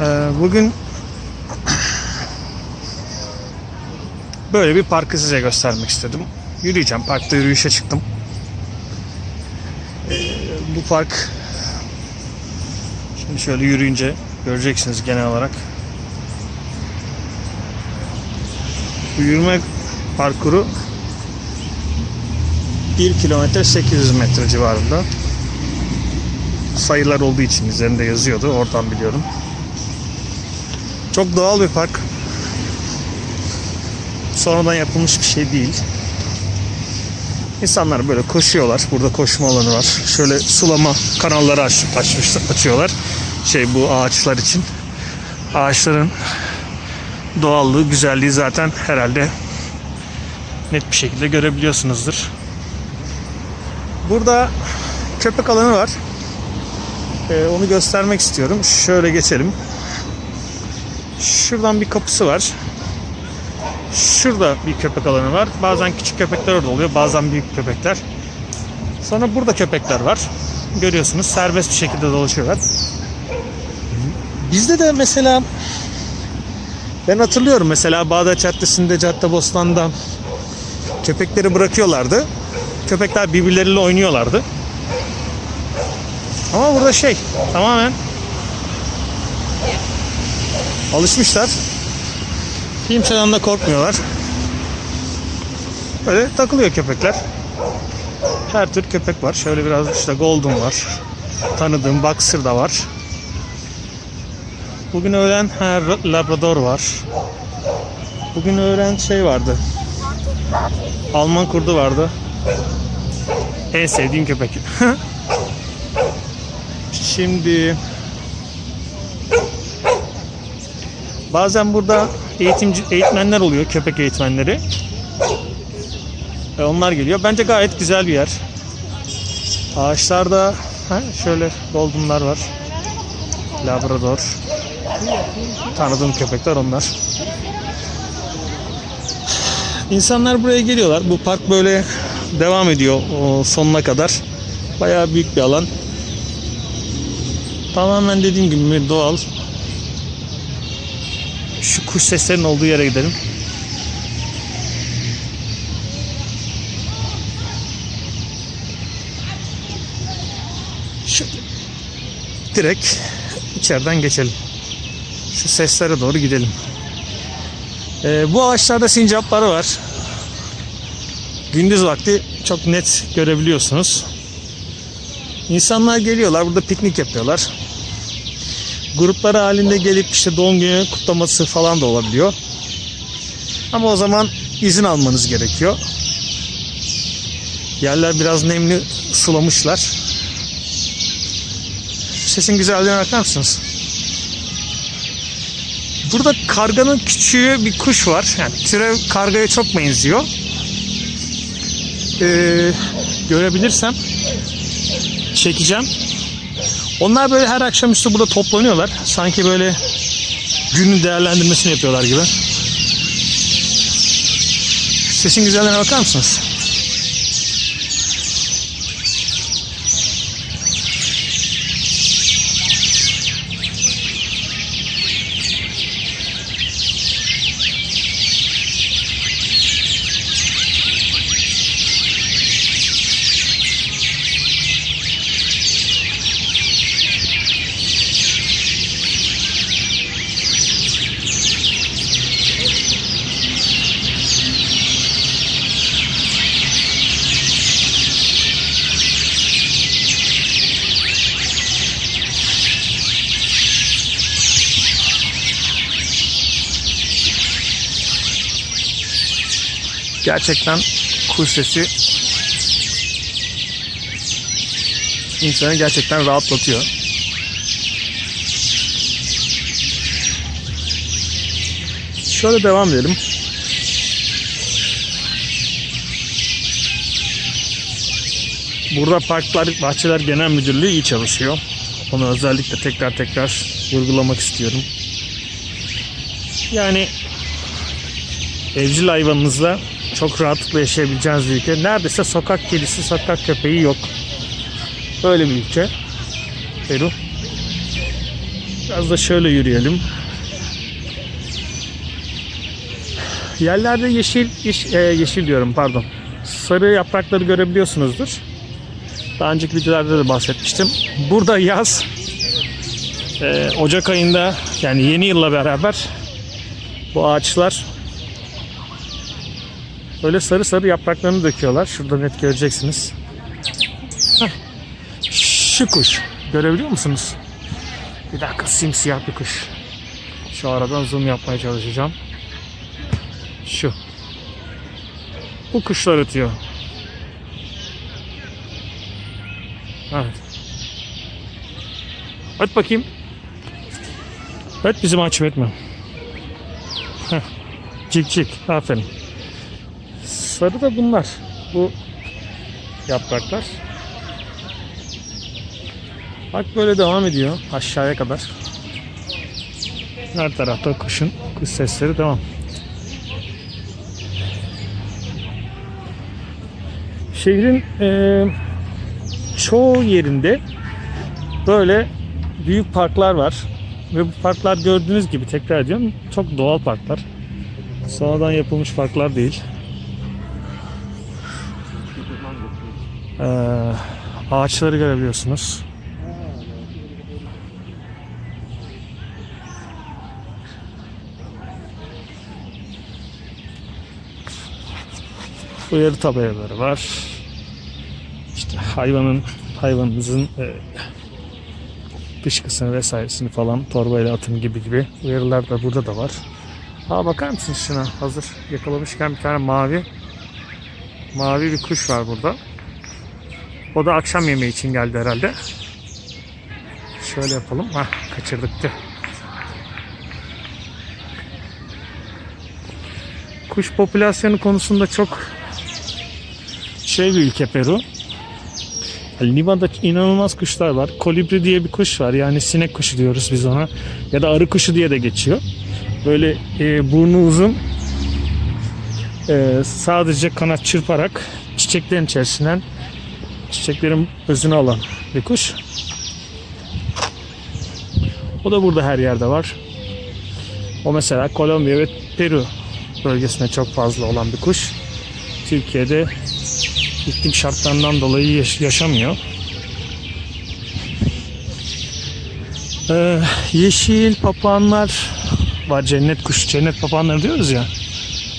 Ee, bugün böyle bir parkı size göstermek istedim. Yürüyeceğim. Parkta yürüyüşe çıktım. Ee, bu park şimdi şöyle yürüyünce göreceksiniz genel olarak. Bu yürüme parkuru 1 kilometre 800 metre civarında. Sayılar olduğu için üzerinde yazıyordu. Oradan biliyorum. Çok doğal bir park. Sonradan yapılmış bir şey değil. İnsanlar böyle koşuyorlar. Burada koşma alanı var. Şöyle sulama kanalları aç, açmış, açıyorlar. Şey bu ağaçlar için. Ağaçların doğallığı, güzelliği zaten herhalde net bir şekilde görebiliyorsunuzdur. Burada köpek alanı var. Ee, onu göstermek istiyorum. Şöyle geçelim. Şuradan bir kapısı var. Şurada bir köpek alanı var. Bazen küçük köpekler orada oluyor. Bazen büyük köpekler. Sonra burada köpekler var. Görüyorsunuz serbest bir şekilde dolaşıyorlar. Bizde de mesela ben hatırlıyorum mesela Bağdat Caddesi'nde Caddebostan'da köpekleri bırakıyorlardı. Köpekler birbirleriyle oynuyorlardı. Ama burada şey tamamen alışmışlar. Kimseden de korkmuyorlar. Böyle takılıyor köpekler. Her tür köpek var. Şöyle biraz işte Golden var. Tanıdığım Boxer da var. Bugün öğlen her Labrador var. Bugün öğlen şey vardı. Alman kurdu vardı. En sevdiğim köpek. Şimdi bazen burada eğitimci eğitmenler oluyor, köpek eğitmenleri. E, onlar geliyor. Bence gayet güzel bir yer. Ağaçlarda ha, şöyle goldenlar var. Labrador. Tanıdığım köpekler onlar. İnsanlar buraya geliyorlar. Bu park böyle devam ediyor sonuna kadar. Bayağı büyük bir alan. Tamamen dediğim gibi doğal. Şu kuş seslerinin olduğu yere gidelim. Şu direkt içeriden geçelim. Şu seslere doğru gidelim. Ee, bu ağaçlarda sincapları var. Gündüz vakti çok net görebiliyorsunuz. İnsanlar geliyorlar burada piknik yapıyorlar. Grupları halinde gelip işte doğum günü kutlaması falan da olabiliyor. Ama o zaman izin almanız gerekiyor. Yerler biraz nemli sulamışlar. Sesin güzelliğine bakar mısınız? Burada karganın küçüğü bir kuş var. Yani türev kargaya çok benziyor. Ee, görebilirsem çekeceğim. Onlar böyle her akşamüstü burada toplanıyorlar. Sanki böyle günün değerlendirmesini yapıyorlar gibi. Sesin güzelliğine bakar mısınız? Gerçekten kuş sesi insanı gerçekten rahatlatıyor. Şöyle devam edelim. Burada Parklar Bahçeler Genel Müdürlüğü iyi çalışıyor. Onu özellikle tekrar tekrar vurgulamak istiyorum. Yani evcil hayvanınızla çok rahatlıkla yaşayabileceğiniz bir ülke. Neredeyse sokak kedisi, sokak köpeği yok. Böyle bir ülke. Peru. Biraz da şöyle yürüyelim. Yerlerde yeşil, yeş- e, yeşil diyorum pardon. Sarı yaprakları görebiliyorsunuzdur. Daha önceki videolarda da bahsetmiştim. Burada yaz e, Ocak ayında yani yeni yılla beraber bu ağaçlar böyle sarı sarı yapraklarını döküyorlar. Şurada net göreceksiniz. Heh. Şu kuş. Görebiliyor musunuz? Bir dakika simsiyah bir kuş. Şu aradan zoom yapmaya çalışacağım. Şu. Bu kuşlar ötüyor. Evet. Öt bakayım. Öt bizi mahcup etme. Heh. Cik cik. Aferin. Sarı da bunlar. Bu yapraklar. Bak böyle devam ediyor aşağıya kadar. Her tarafta kuşun kuş sesleri devam. Şehrin eee, çoğu yerinde böyle büyük parklar var. Ve bu parklar gördüğünüz gibi tekrar ediyorum çok doğal parklar. Sonradan yapılmış parklar değil. Eee, ağaçları görebiliyorsunuz. Uyarı tabelaları var. İşte hayvanın hayvanınızın e, dışkısını vesairesini falan torbayla atın gibi gibi uyarılar da burada da var. Aa bakar mısınız şuna? Hazır yakalamışken bir tane mavi mavi bir kuş var burada. O da akşam yemeği için geldi herhalde. Şöyle yapalım. Hah kaçırdık da. Kuş popülasyonu konusunda çok şey bir ülke Peru. Lima'da inanılmaz kuşlar var. Kolibri diye bir kuş var. Yani sinek kuşu diyoruz biz ona. Ya da arı kuşu diye de geçiyor. Böyle e, burnu uzun. e, sadece kanat çırparak çiçeklerin içerisinden çiçeklerin özünü alan bir kuş. O da burada her yerde var. O mesela Kolombiya ve Peru bölgesinde çok fazla olan bir kuş. Türkiye'de iklim şartlarından dolayı yaş- yaşamıyor. Ee, yeşil papağanlar var. Cennet kuşu, cennet papağanları diyoruz ya.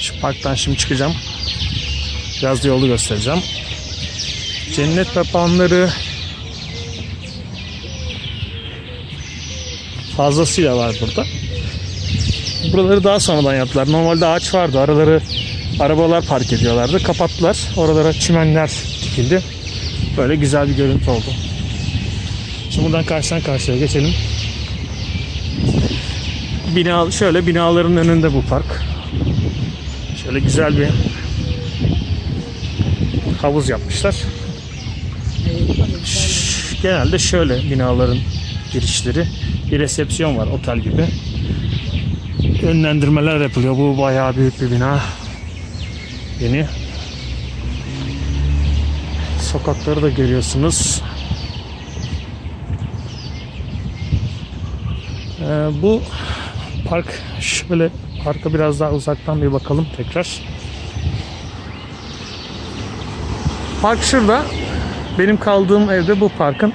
Şu parktan şimdi çıkacağım. Biraz da yolu göstereceğim. Cennet papağanları fazlasıyla var burada. Buraları daha sonradan yaptılar. Normalde ağaç vardı. Araları arabalar park ediyorlardı. Kapattılar. Oralara çimenler dikildi. Böyle güzel bir görüntü oldu. Şimdi buradan karşıdan karşıya geçelim. Bina, şöyle binaların önünde bu park. Şöyle güzel bir havuz yapmışlar. Genelde şöyle binaların girişleri. Bir resepsiyon var otel gibi. Önlendirmeler yapılıyor. Bu bayağı büyük bir bina. Yeni. Sokakları da görüyorsunuz. Ee, bu park şöyle parka biraz daha uzaktan bir bakalım tekrar. Park şurada. Benim kaldığım evde bu parkın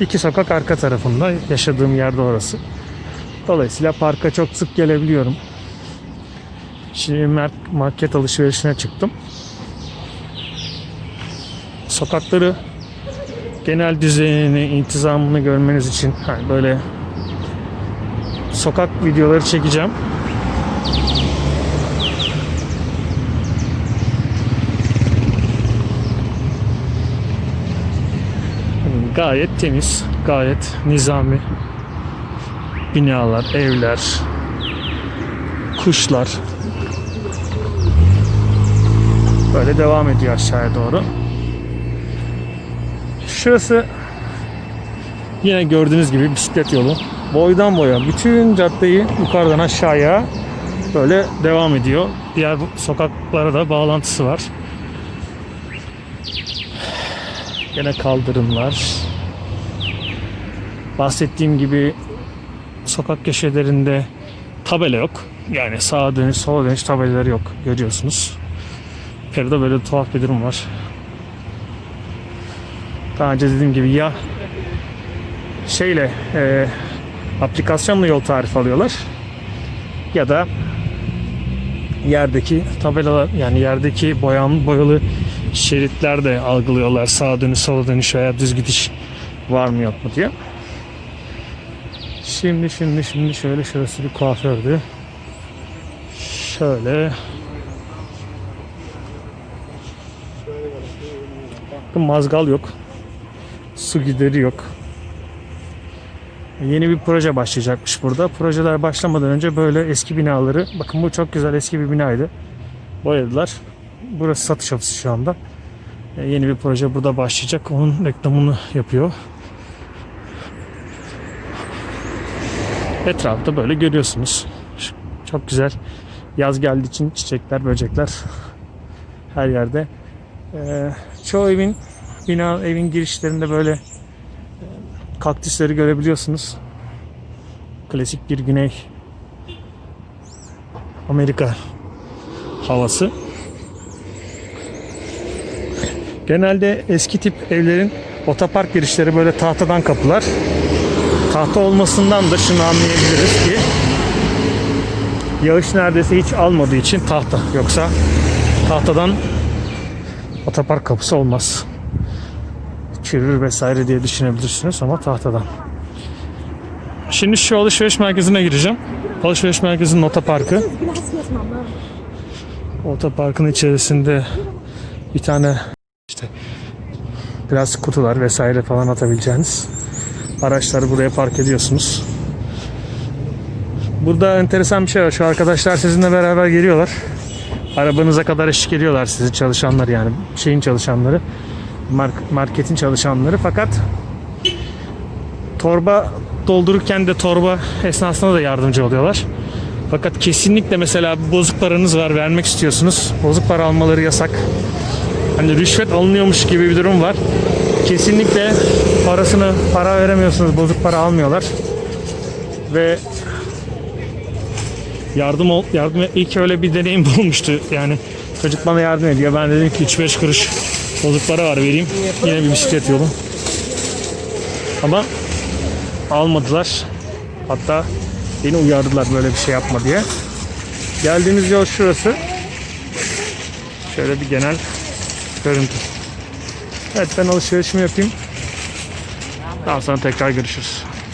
iki sokak arka tarafında. Yaşadığım yerde orası. Dolayısıyla parka çok sık gelebiliyorum. Şimdi market alışverişine çıktım. Sokakları genel düzenini, intizamını görmeniz için hani böyle sokak videoları çekeceğim. Gayet temiz, gayet nizami binalar, evler, kuşlar böyle devam ediyor aşağıya doğru. Şurası yine gördüğünüz gibi bisiklet yolu. Boydan boya bütün caddeyi yukarıdan aşağıya böyle devam ediyor. Diğer sokaklara da bağlantısı var. Yine kaldırımlar. Bahsettiğim gibi sokak köşelerinde tabela yok. Yani sağa dönüş, sola dönüş tabelaları yok. Görüyorsunuz. Peru'da böyle tuhaf bir durum var. Daha önce dediğim gibi ya şeyle e, aplikasyonla yol tarifi alıyorlar ya da yerdeki tabelalar yani yerdeki boyan boyalı şeritler de algılıyorlar sağa dönüş sola dönüş veya düz gidiş var mı yok mu diye. Şimdi şimdi şimdi şöyle şurası bir kuafördü. Şöyle Bakın mazgal yok. Su gideri yok. Yeni bir proje başlayacakmış burada. Projeler başlamadan önce böyle eski binaları, bakın bu çok güzel eski bir binaydı. Boyadılar. Burası satış ofisi şu anda. E, Yeni bir proje burada başlayacak. Onun reklamını yapıyor. Etrafta böyle görüyorsunuz. Çok güzel. Yaz geldiği için çiçekler, böcekler her yerde. Ee, çoğu evin bina evin girişlerinde böyle e, kaktüsleri görebiliyorsunuz. Klasik bir Güney Amerika havası. Genelde eski tip evlerin otopark girişleri böyle tahtadan kapılar. Tahta olmasından da şunu anlayabiliriz ki yağış neredeyse hiç almadığı için tahta. Yoksa tahtadan otopark kapısı olmaz. Çürür vesaire diye düşünebilirsiniz ama tahtadan. Şimdi şu alışveriş merkezine gireceğim. Alışveriş merkezinin otoparkı. Otoparkın içerisinde bir tane işte biraz kutular vesaire falan atabileceğiniz araçları buraya park ediyorsunuz. Burada enteresan bir şey var. Şu arkadaşlar sizinle beraber geliyorlar. Arabanıza kadar eşlik ediyorlar sizi çalışanlar yani şeyin çalışanları. Mark- marketin çalışanları fakat torba doldururken de torba esnasında da yardımcı oluyorlar. Fakat kesinlikle mesela bozuk paranız var vermek istiyorsunuz. Bozuk para almaları yasak. Hani rüşvet alınıyormuş gibi bir durum var. Kesinlikle parasını para veremiyorsunuz. Bozuk para almıyorlar. Ve yardım ol, yardım ilk öyle bir deneyim olmuştu. Yani çocuk bana yardım ediyor. Ben dedim ki 3-5 kuruş bozuk para var vereyim. Yine bir bisiklet yolu. Ama almadılar. Hatta beni uyardılar böyle bir şey yapma diye. Geldiğimiz yol şurası. Şöyle bir genel görüntü. Evet ben alışverişimi yapayım. Daha sonra tekrar görüşürüz.